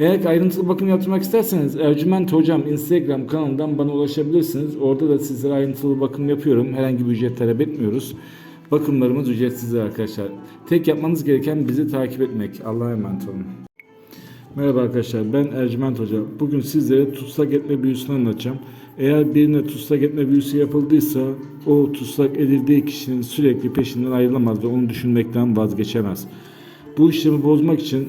Eğer ayrıntılı bakım yaptırmak isterseniz Ercüment Hocam Instagram kanalından bana ulaşabilirsiniz. Orada da sizlere ayrıntılı bakım yapıyorum. Herhangi bir ücret talep etmiyoruz. Bakımlarımız ücretsizdir arkadaşlar. Tek yapmanız gereken bizi takip etmek. Allah'a emanet olun. Merhaba arkadaşlar ben Ercüment Hoca. Bugün sizlere tutsak etme büyüsünü anlatacağım. Eğer birine tutsak etme büyüsü yapıldıysa o tutsak edildiği kişinin sürekli peşinden ayrılamaz ve onu düşünmekten vazgeçemez. Bu işlemi bozmak için